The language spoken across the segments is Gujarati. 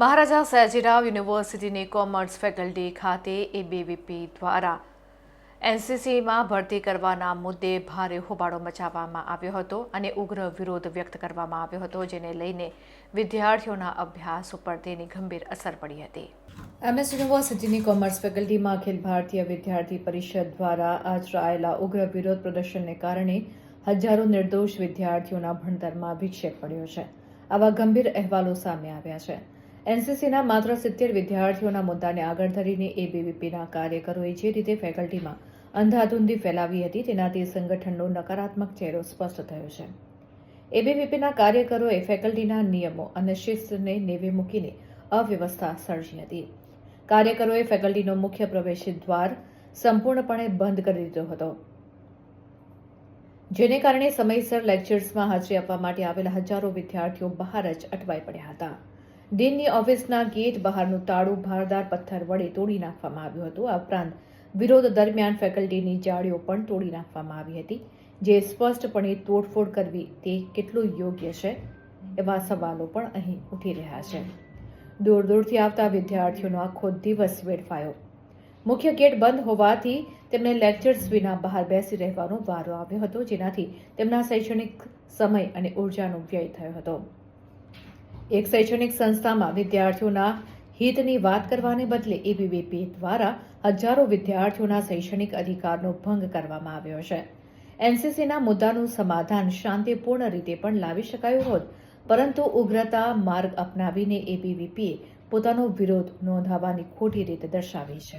મહારાજા સયાજીરાવ યુનિવર્સિટીની કોમર્સ ફેકલ્ટી ખાતે એબીવીપી દ્વારા એનસીસીમાં ભરતી કરવાના મુદ્દે ભારે હોબાળો મચાવવામાં આવ્યો હતો અને ઉગ્ર વિરોધ વ્યક્ત કરવામાં આવ્યો હતો, જેને લઈને વિદ્યાર્થીઓના અભ્યાસ ઉપર તેની ગંભીર અસર પડી હતી. એમએસ યુનિવર્સિટીની કોમર્સ ફેકલ્ટીમાં અખિલ ભારતીય વિદ્યાર્થી પરિષદ દ્વારા આચરાયેલા ઉગ્ર વિરોધ પ્રદર્શનને કારણે હજારો નિર્દોષ વિદ્યાર્થીઓના ભણતરમાં વિક્ષેપ પડ્યો છે. આવા ગંભીર અહેવાલો સામે આવ્યા છે. એનસીસીના માત્ર સિત્તેર વિદ્યાર્થીઓના મુદ્દાને આગળ ધરીને એબીવીપીના કાર્યકરોએ જે રીતે ફેકલ્ટીમાં અંધાધૂંધી ફેલાવી હતી, તેનાથી સંગઠનનો નકારાત્મક ચહેરો સ્પષ્ટ થયો છે. એબીવીપીના કાર્યકરોએ ફેકલ્ટીના નિયમો અને શિસ્તને નેવે મૂકીને અવ્યવસ્થા સર્જી હતી. કાર્યકરોએ ફેકલ્ટીનો મુખ્ય પ્રવેશ દ્વાર સંપૂર્ણપણે બંધ કરી દીધો હતો. જેને કારણે સમયસર લેક્ચર્સમાં હાજરી આપવા માટે આવેલા હજારો વિદ્યાર્થીઓ બહાર જ અટવાઈ પડ્યા હતા. ડીનની ઓફિસના ગેટ બહારનું તાળું ભારદાર પથ્થર વડે તોડી નાખવામાં આવ્યું હતું. આ ઉપરાંત વિરોધ દરમિયાન ફેકલ્ટીની જાળીઓ પણ તોડી નાખવામાં આવી હતી. જે સ્પષ્ટપણે તોડફોડ કરવી તે કેટલું યોગ્ય છે એવા સવાલો પણ અહીં ઉઠી રહ્યા છે. દૂર દૂરથી આવતા વિદ્યાર્થીઓનો આખો દિવસ વેડફાયો. મુખ્ય ગેટ બંધ હોવાથી તેમને લેક્ચર્સ વિના બહાર બેસી રહેવાનો વારો આવ્યો હતો, જેનાથી તેમના શૈક્ષણિક સમય અને ઉર્જાનો વ્યય થયો હતો. એક શૈક્ષણિક સંસ્થામાં વિદ્યાર્થીઓના હિતની વાત કરવાને બદલે એબીવીપી દ્વારા હજારો વિદ્યાર્થીઓના શૈક્ષણિક અધિકારનો ભંગ કરવામાં આવ્યો છે. એનસીસીના મુદ્દાનું સમાધાન શાંતિપૂર્ણ રીતે પણ લાવી શકાયું હોત, પરંતુ ઉગ્રતા માર્ગ અપનાવીને એબીવીપીએ પોતાનો વિરોધ નોંધાવવાની ખોટી રીતે દર્શાવી છે.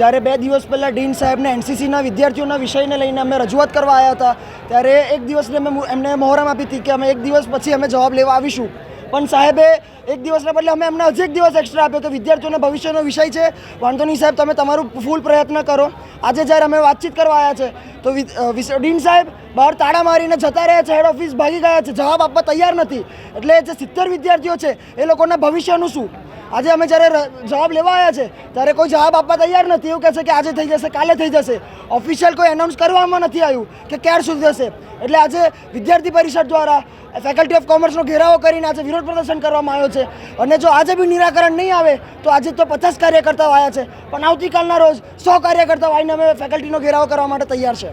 જ્યારે બે દિવસ પહેલાં ડીન સાહેબને એનસીસીના વિદ્યાર્થીઓના વિષયને લઈને અમે રજૂઆત કરવા આવ્યા હતા, ત્યારે એક દિવસની અમે એમને મોહરમ આપી હતી કે અમે એક દિવસ પછી અમે જવાબ લેવા આવીશું. પણ સાહેબે એક દિવસના બદલે અમે એમને હજી એક દિવસ એક્સ્ટ્રા આપ્યો કે વિદ્યાર્થીઓને ભવિષ્યનો વિષય છે, વાંધો નહીં સાહેબ, તમે તમારું ફૂલ પ્રયત્ન કરો. આજે જ્યારે અમે વાતચીત કરવા આવ્યા છે, તો ડીન સાહેબ બહાર તાળા મારીને જતા રહ્યા છે હેડ ઓફિસ ભાગી ગયા છે, જવાબ આપવા તૈયાર નથી. એટલે જે સિત્તેર વિદ્યાર્થીઓ છે, એ લોકોના ભવિષ્યનું શું? આજે અમે જ્યારે જવાબ લેવા આવ્યા છે ત્યારે કોઈ જવાબ આપવા તૈયાર નથી. એવું કહે છે કે આજે થઈ જશે કાલે થઈ જશે. ઓફિશિયલ કોઈ એનાઉન્સ કરવામાં નથી આવ્યું કે ક્યાર સુધી થશે. એટલે આજે વિદ્યાર્થી પરિષદ દ્વારા ફેકલ્ટી ઓફ કોમર્સનો ઘેરાવો કરીને આજે વિરોધ પ્રદર્શન કરવામાં આવ્યો છે. અને જો આજે બી નિરાકરણ નહીં આવે તો આજે તો પચાસ કાર્યકર્તાઓ આવ્યા છે. પણ આવતીકાલના રોજ સો કાર્યકર્તાઓ આવીને અમે ફેકલ્ટીનો ઘેરાવો કરવા માટે તૈયાર છે.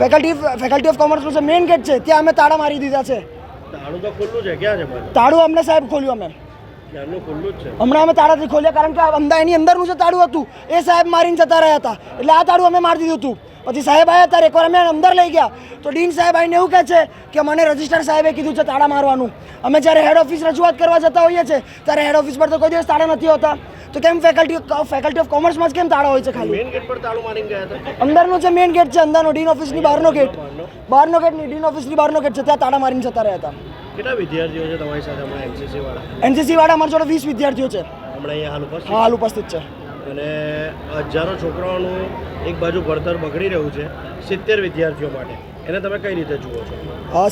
ફેકલ્ટી ફેકલ્ટી ઓફ કોમર્સનું જે મેઇન ગેટ છે ત્યાં અમે તાળા મારી દીધા છે. તાળું અમને સાહેબ ખોલ્યું અમે. હમણાં અમે તાળાથી ખોલ્યા કારણ કે એની અંદરનું જે તાળું હતું, એ સાહેબ મારીને જતા રહ્યા હતા. એટલે આ તાળું અમે મારી દીધું હતું. પછી સાહેબ આવ્યા ત્યારે એકવાર અમે અંદર લઈ ગયા. તો ડીન સાહેબ આવીને એવું કહે છે કે મને રજિસ્ટર સાહેબે કીધું છે તાળા મારવાનું. અમે જ્યારે હેડ ઓફિસ રજૂઆત કરવા જતા હોઈએ છીએ ત્યારે હેડ ઓફિસ પર તો કોઈ દિવસ તાળા નથી હોતા. તો કેમ ફેકલ્ટી ફેકલ્ટી ઓફ કોમર્સમાં જ કેમ તાળા હોય છે ખાલી? મેઇન ગેટ પર તાળું મારીને ગયા અંદરનો જે મેઇન ગેટ છે અંદરનો ડીન ઓફિસની બહારનો ગેટ બહારનો ગેટ નહીં ડીન ઓફિસની બહારનો ગેટ છે ત્યાં તાળા મારીને જતા રહ્યા હતા. કેટલા વિદ્યાર્થીઓ છે તમારી સાથે હમણાં એનસીસી વાળા? એનસીસી વાળા અમારી જોડે વીસ વિદ્યાર્થીઓ છે. હમણાં અહીંયા હાલ ઉપસ્થિત? હાલ ઉપસ્થિત છે. અને હજારો છોકરાઓનું એક બાજુ ભણતર બગડી રહ્યું છે સિત્તેર વિદ્યાર્થીઓ માટે. એને તમે કઈ રીતે જુઓ છો?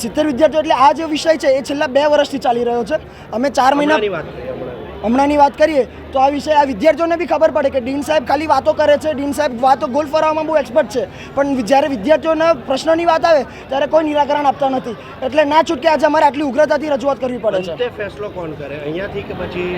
સિત્તેર વિદ્યાર્થીઓ એટલે આ જે વિષય છે એ છેલ્લા બે વર્ષથી ચાલી રહ્યો છે. અમે ચાર મહિનાની વાત કરીએ હમણાં હમણાંની વાત કરીએ તો આ વિશે આ વિદ્યાર્થીઓને બી ખબર પડે કે ડીન સાહેબ ખાલી વાતો કરે છે ડીન સાહેબ વાતો ગોલ ફરવામાં બહુ એક્સપર્ટ છે. પણ જ્યારે વિદ્યાર્થીઓના પ્રશ્નોની વાત આવે ત્યારે કોઈ નિરાકરણ આપતા નથી. એટલે ના છૂટકે આજે અમારે આટલી ઉગ્રતાથી રજૂઆત કરવી પડે છે. ફેસલો કોણ કરે? અહીંયાથી કે પછી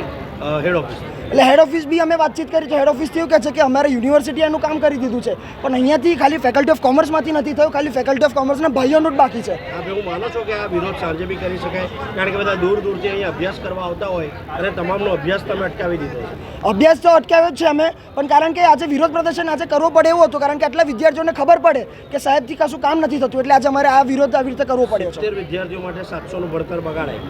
હેડ ઓફિસ એટલે હેડ ઓફિસ બી અમે વાતચીત કરી તો હેડ ઓફિસથી એવું કહે છે કે અમારે યુનિવર્સિટી એનું કામ કરી દીધું છે. પણ અહીંયાથી ખાલી ફેકલ્ટી ઓફ કોમર્સમાંથી નથી થયું. ખાલી ફેકલ્ટી ઓફ કોમર્સના ભાઈઓનું જ બાકી છે. હું માનો છો કે આ વિરોધ સાંજે બી કરી શકાય. કારણ કે બધા દૂર દૂરથી અહીંયા અભ્યાસ કરવા આવતા હોય. અને તમામનો અભ્યાસ તમે અટકાવી દીધો. છે અભ્યાસ તો અટકાવ્યો જ છે અમે પણ કારણ કે આજે વિરોધ પ્રદર્શન આજે કરવો પડે એવું હતું કારણ કે આટલા વિદ્યાર્થીઓને ખબર પડે કે સાહેબથી કશું કામ નથી થતું એટલે આજે અમારે આ વિરોધ આવી રીતે કરવો પડ્યો છે. વિદ્યાર્થીઓ માટે સાતસોનું ભણતર બગાડાય.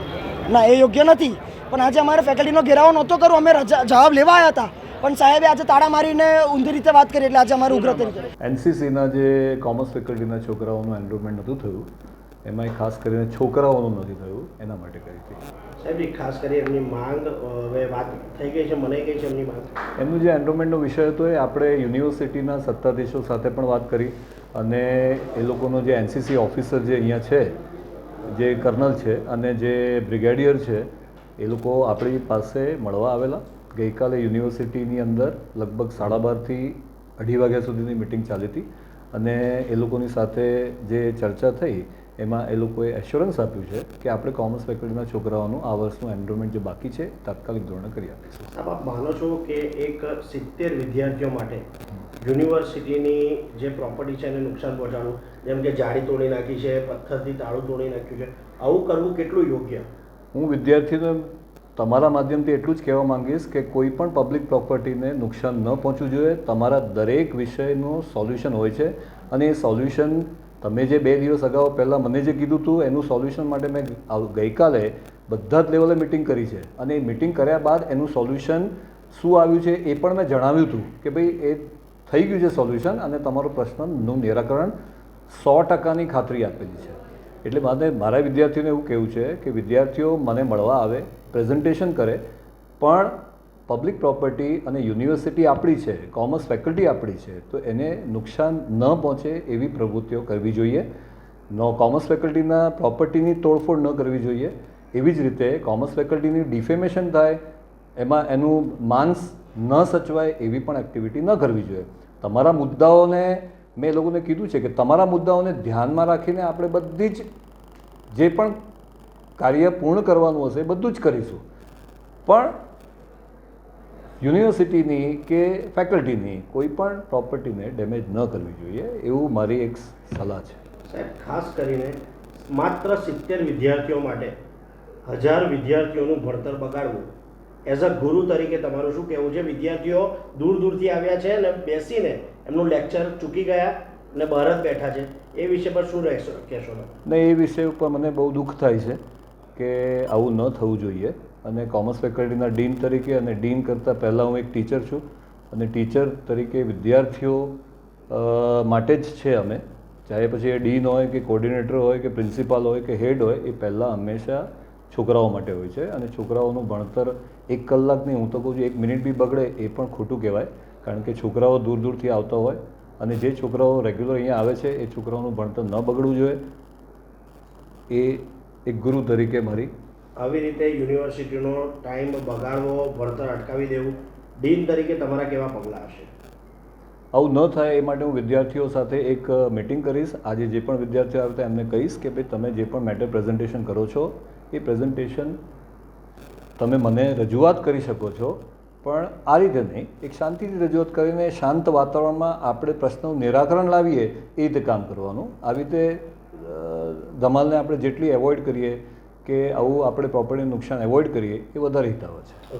ના એ યોગ્ય નથી પણ આજે અમારે ફેકલ્ટીનો ઘેરાવો નહોતો કરવો અમે જવાબ લેવા આવ્યા હતા પણ સાહેબે આજે તાળા મારીને ઊંધી રીતે વાત કરી એટલે આજે અમારે ઉગ્ર તરીકે. એનસીસીના જે કોમર્સ ફેકલ્ટીના છોકરાઓનું એનરોલમેન્ટ નહોતું થયું એમાં ખાસ કરીને છોકરાઓનું નથી થયું એના માટે કરી હતી. સાહેબ ખાસ કરી એમની માંગ હવે વાત થઈ ગઈ છે મને ગઈ છે એમની માંગ. એમનું જે એન્ડોમેન્ટનો વિષય હતો એ આપણે યુનિવર્સિટીના સત્તાધીશો સાથે પણ વાત કરી અને એ લોકોનો જે એનસીસી ઓફિસર જે અહીંયા છે જે કર્નલ છે અને જે બ્રિગેડિયર છે એ લોકો આપણી પાસે મળવા આવેલા. ગઈકાલે યુનિવર્સિટીની અંદર લગભગ સાડા બારથી અઢી વાગ્યા સુધીની મિટિંગ ચાલી હતી અને એ લોકોની સાથે જે ચર્ચા થઈ એમાં એ લોકોએ એશ્યોરન્સ આપ્યું છે કે આપણે કોમર્સ ફેકલ્ટીના છોકરાઓનું આ વર્ષનું એનરોલમેન્ટ જે બાકી છે તાત્કાલિક ધોરણે કરી આપીશું. સાહેબ આપ માનો છો કે એક સિત્તેર વિદ્યાર્થીઓ માટે યુનિવર્સિટીની જે પ્રોપર્ટી છે એને નુકસાન પહોંચાડવું જેમ કે જાળી તોડી નાખી છે પથ્થરથી તાળું તોડી નાખ્યું છે આવું કરવું કેટલું યોગ્ય? હું વિદ્યાર્થીઓને તમારા માધ્યમથી એટલું જ કહેવા માંગીશ કે કોઈ પણ પબ્લિક પ્રોપર્ટીને નુકસાન ન પહોંચવું જોઈએ. તમારા દરેક વિષયનું સોલ્યુશન હોય છે અને એ સોલ્યુશન તમે જે બે દિવસ અગાઉ પહેલાં મને જે કીધું હતું એનું સોલ્યુશન માટે મેં ગઈકાલે બધા જ લેવલે મિટિંગ કરી છે. અને એ મિટિંગ કર્યા બાદ એનું સોલ્યુશન શું આવ્યું છે એ પણ મેં જણાવ્યું હતું કે ભાઈ એ થઈ ગયું છે સોલ્યુશન અને તમારો પ્રશ્નનું નિરાકરણ સો ટકાની ખાતરી આપેલી છે. એટલે મારે, મારા વિદ્યાર્થીઓને એવું કહેવું છે કે વિદ્યાર્થીઓ મને મળવા આવે પ્રેઝન્ટેશન કરે, પણ પબ્લિક પ્રોપર્ટી અને યુનિવર્સિટી આપણી છે કોમર્સ ફેકલ્ટી આપણી છે, તો એને નુકસાન ન પહોંચે એવી પ્રવૃત્તિઓ કરવી જોઈએ. નો કોમર્સ ફેકલ્ટીના પ્રોપર્ટીની તોડફોડ ન કરવી જોઈએ. એવી જ રીતે કોમર્સ ફેકલ્ટીની ડિફેમેશન થાય, એમાં એનું માન્સ ન સચવાય એવી પણ એક્ટિવિટી ન કરવી જોઈએ. તમારા મુદ્દાઓને મેં લોકોને કીધું છે કે તમારા મુદ્દાઓને ધ્યાનમાં રાખીને આપણે બધી જ જે પણ કાર્ય પૂર્ણ કરવાનું હશે બધું જ કરીશું. પણ યુનિવર્સિટીની કે ફેકલ્ટીની કોઈ પણ પ્રોપર્ટીને ડેમેજ ન કરવી જોઈએ એવું મારી એક સલાહ છે. સાહેબ ખાસ કરીને માત્ર સિત્તેર વિદ્યાર્થીઓ માટે હજાર વિદ્યાર્થીઓનું ભણતર બગાડવું. એઝ અ ગુરુ તરીકે તમારું શું કહેવું છે? વિદ્યાર્થીઓ દૂર દૂરથી આવ્યા છે અને બેસીને એમનું લેક્ચર ચૂકી ગયા અને બહાર જ બેઠા છે. એ વિષય પર શું રહેશો કહેશો ને એ વિષય ઉપર મને બહુ દુઃખ થાય છે કે આવું ન થવું જોઈએ. અને કોમર્સ ફેકલ્ટીના ડીન તરીકે અને ડીન કરતાં પહેલાં હું એક ટીચર છું. અને ટીચર તરીકે વિદ્યાર્થીઓ માટે જ છે અમે. ચાહે પછી એ ડીન હોય કે કોર્ડિનેટર હોય કે પ્રિન્સિપાલ હોય કે હેડ હોય, એ પહેલાં હંમેશા છોકરાઓ માટે હોય છે. અને છોકરાઓનું ભણતર એક કલાકની, હું તો કહું છું, એક મિનિટ બી બગડે એ પણ ખોટું કહેવાય. કારણ કે છોકરાઓ દૂર દૂરથી આવતા હોય અને જે છોકરાઓ રેગ્યુલર અહીંયા આવે છે, એ છોકરાઓનું ભણતર ન બગડવું જોઈએ. એ એક ગુરુ તરીકે મારી આવી રીતે યુનિવર્સિટીનો ટાઈમ બગાડવો, ભણતર અટકાવી દેવું, ડીન તરીકે તમારા કેવા પગલાં હશે? આવું ન થાય એ માટે હું વિદ્યાર્થીઓ સાથે એક મિટિંગ કરીશ. આજે જે પણ વિદ્યાર્થીઓ આવે એમને કહીશ કે ભાઈ તમે જે પણ મેટર પ્રેઝન્ટેશન કરો છો, એ પ્રેઝન્ટેશન તમે મને રજૂઆત કરી શકો છો. પણ આ રીતે નહીં, એક શાંતિથી રજૂઆત કરીને શાંત વાતાવરણમાં આપણે પ્રશ્નનું નિરાકરણ લાવીએ, એ રીતે કામ કરવાનું. આવી રીતે ધમાલને આપણે જેટલી એવોઇડ કરીએ કે આવું આપણે પ્રોપર્ટી નુકસાન એવોઇડ કરીએ એ વધારે હિતાવ છે.